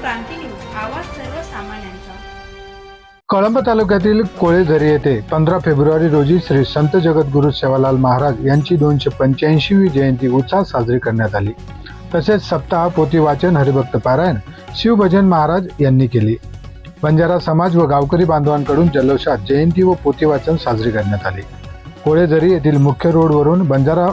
क्रांती news आवाज सर्वसामान्यांचा. कळंब तालुक्यातील कोळेझरी येथे पंधरा फेब्रुवारी रोजी श्री संत जगद्गुरू सेवालाल महाराज यांची दोनशे पंच्याऐंशीवी जयंती उत्साहात साजरी करण्यात आली. तसेच सप्ताह पोती वाचन हरिभक्त पारायण शिवभजन महाराज यांनी केली. बंजारा समाज व गावकरी बांधवांकडून जल्लोषात जयंती व पोती वाचन साजरी करण्यात आली. कोळेझरी येथील मुख्य रोडवरून बंजारा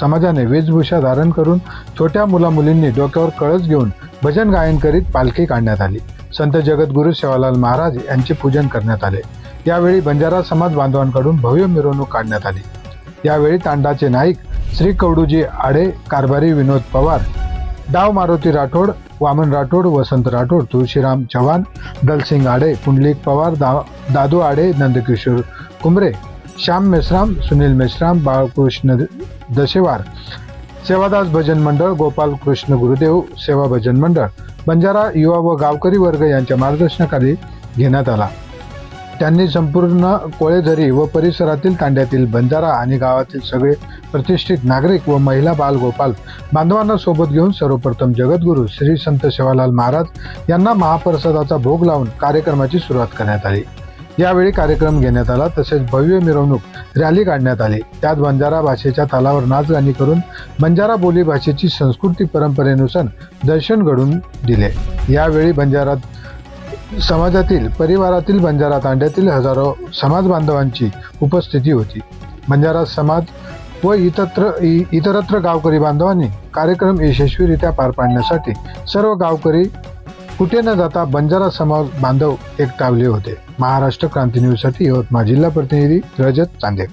समाजाने वेशभूषा धारण करून छोट्या मुलामुलींनी डोक्यावर कळस घेऊन भजन गायन करीत पालखी काढण्यात आली. संत जगद्गुरू सेवालाल महाराज यांचे पूजन करण्यात आले. यावेळी बंजारा समाज बांधवांकडून भव्य मिरवणूक काढण्यात आली. यावेळी तांडाचे नाईक श्री कवडूजी आडे कारभारी विनोद पवार डाव मारुती राठोड वामन राठोड वसंत राठोड तुळशीराम चव्हाण दलसिंग आडे पुंडलिक पवार दा दादू आडे नंदकिशोर कुंबरे श्याम मेश्राम सुनील मेश्राम बाळकृष्ण दशेवार सेवादास भजन मंडळ गोपाल कृष्ण गुरुदेव सेवा भजन मंडळ बंजारा युवा व गावकरी वर्ग यांच्या मार्गदर्शनाखाली घेण्यात आला. त्यांनी संपूर्ण कोळेझरी व परिसरातील तांड्यातील बंजारा आणि गावातील सगळे प्रतिष्ठित नागरिक व महिला बाल गोपाल बांधवांना सोबत घेऊन सर्वप्रथम जगद्गुरू श्री संत सेवालाल महाराज यांना महाप्रसादाचा भोग लावून कार्यक्रमाची सुरुवात करण्यात आली. यावेळी कार्यक्रम घेण्यात आला तसेच भव्य मिरवणूक रॅली काढण्यात आली. त्यात बंजारा भाषेच्या तालावर नाचगाणी करून बंजारा बोली भाषेची संस्कृती परंपरेनुसार दर्शन घडून दिले. यावेळी बंजारा समाजातील परिवारातील बंजारा तांड्यातील हजारो समाज बांधवांची उपस्थिती होती. बंजारा समाज व इतत्र इ- इतरत्र गावकरी बांधवांनी कार्यक्रम यशस्वीरित्या पार पाडण्यासाठी सर्व गावकरी कुठे न जाता बंजारा समाज बांधव एकटावले होते. महाराष्ट्र क्रांती न्यूजसाठी यवतमाळ जिल्हा प्रतिनिधी रजत चांदे.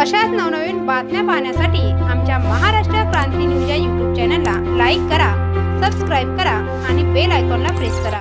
अशाच नवनवीन बातम्या पाहण्यासाठी आमच्या महाराष्ट्र क्रांती न्यूज या युट्यूब चॅनलला लाईक करा सबस्क्राईब करा आणि बेल आयकॉनला प्रेस करा.